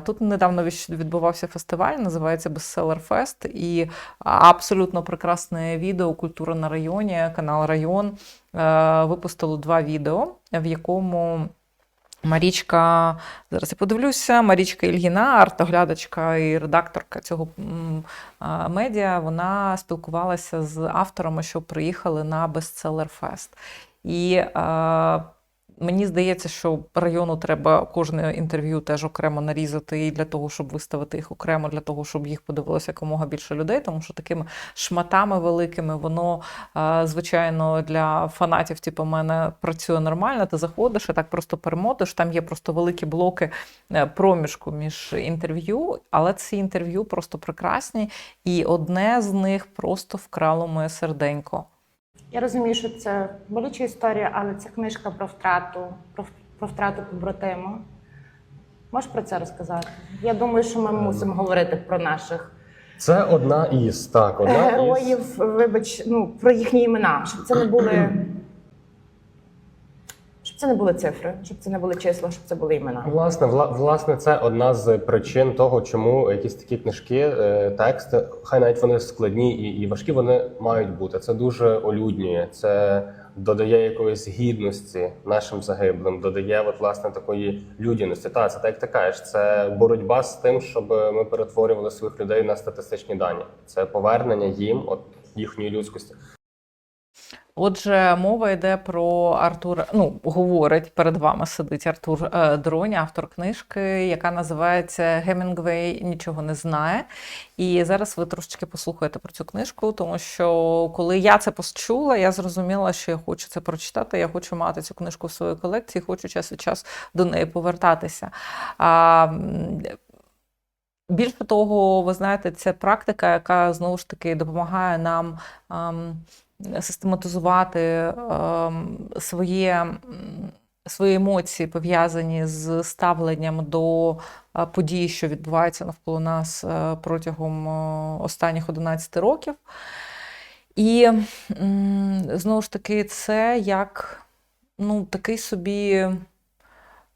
Тут недавно відбувався фестиваль, називається Bestseller Fest, і абсолютно прекрасне відео Культура на районі, канал Район е, випустило два відео, в якому Марічка, зараз я подивлюся, Марічка Ільгіна, артоглядачка і редакторка цього медіа, вона спілкувалася з авторами, що приїхали на Bestseller Fest. І е, Мені здається, що району треба кожне інтерв'ю теж окремо нарізати і для того, щоб виставити їх окремо, для того, щоб їх подивилося якомога більше людей, тому що такими шматами великими воно, звичайно, для фанатів, типу мене працює нормально. Ти заходиш і так просто перемотиш. Там є просто великі блоки е, проміжку між інтерв'ю, але ці інтерв'ю просто прекрасні, і одне з них просто вкрало моє серденько. Я розумію, що це болюча історія, але це книжка про втрату, про, про втрату побратима. Можеш про це розказати? Я думаю, що ми мусимо говорити про наших Це одна із так, одна із. героїв, вибач, ну про їхні імена, щоб це не були. Це не були цифри, щоб це не були числа, щоб це були імена. Власне, вла- власне, це одна з причин того, чому якісь такі книжки, е, тексти, хай навіть вони складні і, і важкі, вони мають бути. Це дуже олюднює, це додає якоїсь гідності нашим загиблим, додає от, власне такої людяності. Та це так як ти кажеш, це боротьба з тим, щоб ми перетворювали своїх людей на статистичні дані. Це повернення їм от їхньої людськості. Отже, мова йде про Артура. Ну, говорить перед вами сидить Артур е, Дронь, автор книжки, яка називається Гемінгвей нічого не знає. І зараз ви трошечки послухаєте про цю книжку, тому що коли я це почула, я зрозуміла, що я хочу це прочитати. Я хочу мати цю книжку в своїй колекції, хочу час від часу до неї повертатися. А, Більше того, ви знаєте, це практика, яка знову ж таки допомагає нам ем, систематизувати ем, своє, свої емоції, пов'язані з ставленням до е, подій, що відбуваються навколо нас е, протягом е, останніх 11 років. І знову ж таки, це як ну, такий собі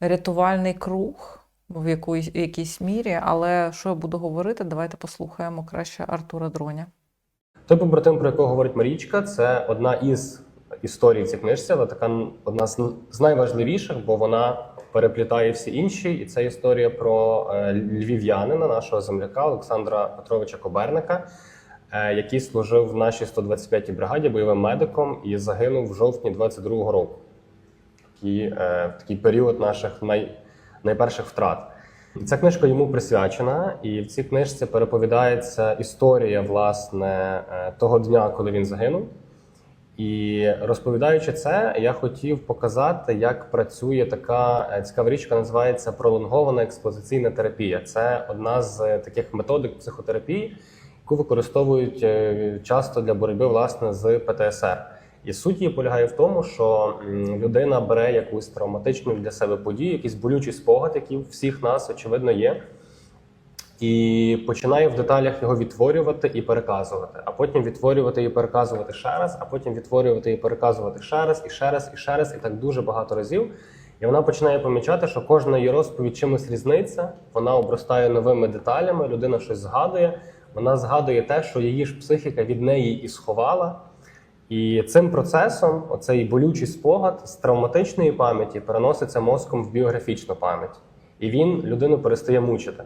рятувальний круг в якійсь мірі. Але що я буду говорити, давайте послухаємо краще Артура Дроня. Той побратим, про якого говорить Марічка, це одна із історій в цій книжці, але така одна з найважливіших, бо вона переплітає всі інші. І це історія про е, львів'янина, нашого земляка Олександра Петровича Коберника, е, який служив в нашій 125-й бригаді бойовим медиком і загинув в жовтні 22-го року. Такий, е, в такий період наших най, найперших втрат. І Ця книжка йому присвячена, і в цій книжці переповідається історія власне е, того дня, коли він загинув. І розповідаючи це, я хотів показати, як працює така е, цікава річ, яка називається пролонгована експозиційна терапія. Це одна з таких методик психотерапії, яку використовують е, часто для боротьби власне з ПТСР. І суть її полягає в тому, що людина бере якусь травматичну для себе подію, якийсь болючий спогад, який у всіх нас очевидно є, і починає в деталях його відтворювати і переказувати, а потім відтворювати і переказувати ще раз, а потім відтворювати і переказувати ще раз, і ще раз, і ще раз, і так дуже багато разів. І вона починає помічати, що кожна її розповідь чимось різниця, вона обростає новими деталями, людина щось згадує, вона згадує те, що її ж психіка від неї і сховала. І цим процесом оцей болючий спогад з травматичної пам'яті переноситься мозком в біографічну пам'ять, і він людину перестає мучити.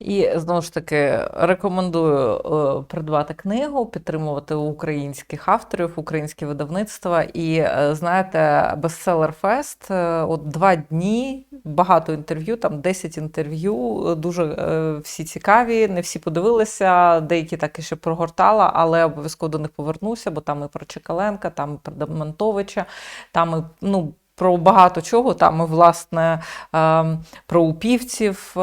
І знову ж таки рекомендую е, придбати книгу, підтримувати українських авторів, українські видавництва. І е, знаєте, Bestseller Fest, е, от два дні, багато інтерв'ю, там 10 інтерв'ю, е, дуже е, всі цікаві, не всі подивилися, деякі так і ще прогортала, але обов'язково до них повернуся, бо там і про Чекаленка, там і про Демонтовича, там і ну. Про багато чого, там і, власне, е, про упівців.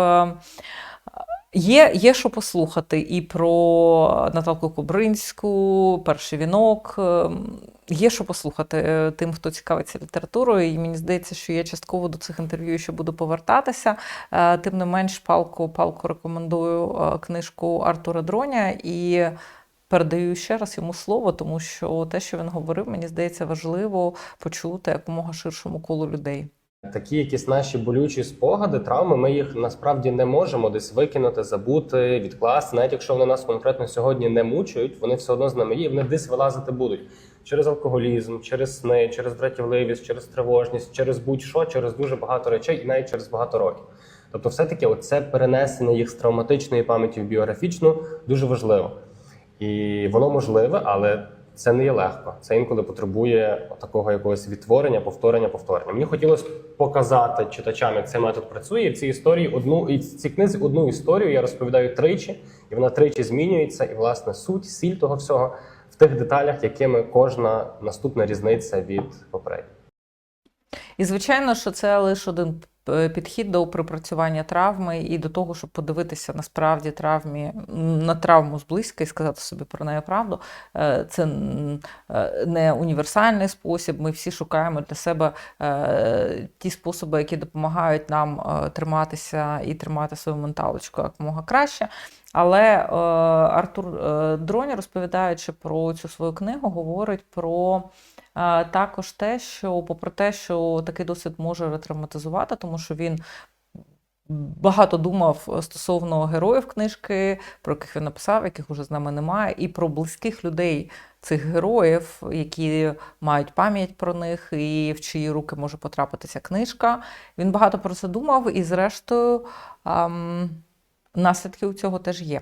Є, є що послухати і про Наталку Кубринську, перший вінок. ем, Є що послухати е, тим, хто цікавиться літературою. І мені здається, що я частково до цих інтерв'ю ще буду повертатися. Е, Тим не менш, палку, палку рекомендую е, книжку Артура Дроня і передаю ще раз йому слово, тому що те, що він говорив, мені здається, важливо почути якомога ширшому колу людей. Такі якісь наші болючі спогади, травми, ми їх насправді не можемо десь викинути, забути, відкласти. Навіть якщо вони нас конкретно сьогодні не мучують, вони все одно з нами є, і вони десь вилазити будуть через алкоголізм, через сни, через дратівливість, через тривожність, через будь-що, через дуже багато речей, і навіть через багато років. Тобто, все-таки оце перенесення їх з травматичної пам'яті в біографічну дуже важливо. І воно можливе, але це не є легко. Це інколи потребує такого якогось відтворення, повторення, повторення. Мені хотілося показати читачам, як цей метод працює. І в цій історії одну і ці книзі одну історію я розповідаю тричі, і вона тричі змінюється. І власне суть, сіль того всього в тих деталях, якими кожна наступна різниця від попередньої. І звичайно, що це лише один е, підхід до припрацювання травми і до того, щоб подивитися насправді травмі на травму зблизька і сказати собі про неї правду. Е, Це е, не універсальний спосіб. Ми всі шукаємо для себе ті способи, які допомагають нам триматися і тримати свою менталочку якомога краще. Але е, Артур е, Дроні, розповідаючи про цю свою книгу, говорить про е, також те, що, попри те, що такий досвід може ретравматизувати, тому що він багато думав стосовно героїв книжки, про яких він написав, яких уже з нами немає, і про близьких людей цих героїв, які мають пам'ять про них, і в чиї руки може потрапитися книжка. Він багато про це думав, і зрештою. ем, наслідки у цього теж є.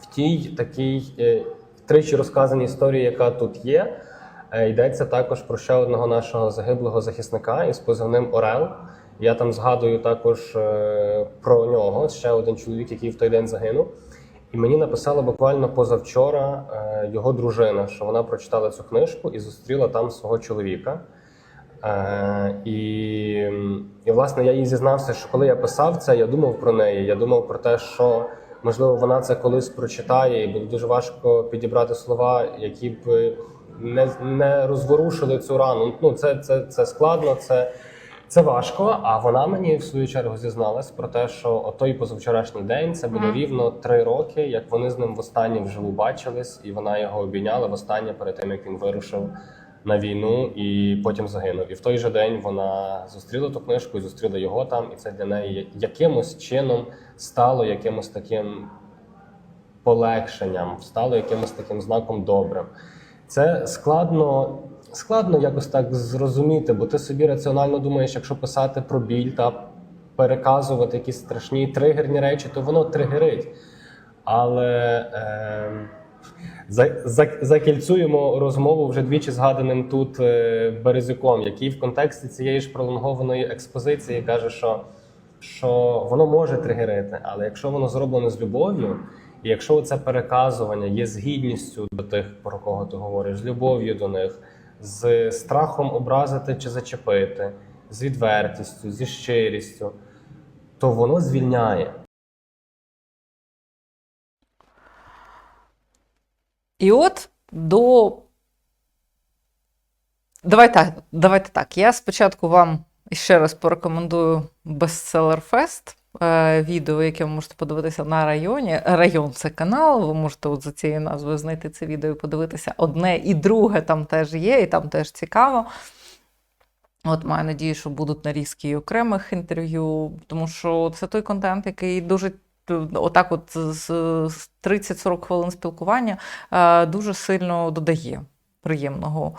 В тій такій е, тричі розказаній історії, яка тут є, е, йдеться також про ще одного нашого загиблого захисника із позивним Орел. Я там згадую також е, про нього, ще один чоловік, який в той день загинув. І мені написала буквально позавчора його дружина, що вона прочитала цю книжку і зустріла там свого чоловіка. Е, і, і власне я їй зізнався, що коли я писав це, я думав про неї. Я думав про те, що можливо вона це колись прочитає, і буде дуже важко підібрати слова, які б не, не розворушили цю рану. Ну це, це, це складно, це, це важко. А вона мені в свою чергу зізналась про те, що той позавчорашній день це було Мгм. рівно три роки, як вони з ним востаннє вживу бачились, і вона його обійняла востаннє перед тим, як він вирушив на війну і потім загинув. І в той же день вона зустріла ту книжку і зустріла його там, і це для неї якимось чином стало якимось таким полегшенням, стало якимось таким знаком добрим. Це складно, складно якось так зрозуміти, бо ти собі раціонально думаєш, якщо писати про біль та переказувати якісь страшні тригерні речі, то воно тригерить. Але е, закільцуємо розмову вже двічі згаданим тут е, Березюком, який в контексті цієї ж пролонгованої експозиції каже, що, що воно може тригерити, але якщо воно зроблено з любов'ю, і якщо це переказування є з гідністю до тих, про кого ти говориш, з любов'ю до них, з страхом образити чи зачепити, з відвертістю, зі щирістю, то воно звільняє. І от до. Давай так, давайте так. Я спочатку вам ще раз порекомендую Bestseller Fest. е, Відео, яке ви можете подивитися на районі. Район це канал. Ви можете от за цією назвою знайти це відео і подивитися. Одне і друге там теж є, і там теж цікаво. От маю надію, що будуть нарізки і окремих інтерв'ю, тому що це той контент, який дуже отак, от з з 30-40 хвилин спілкування е, дуже сильно додає приємного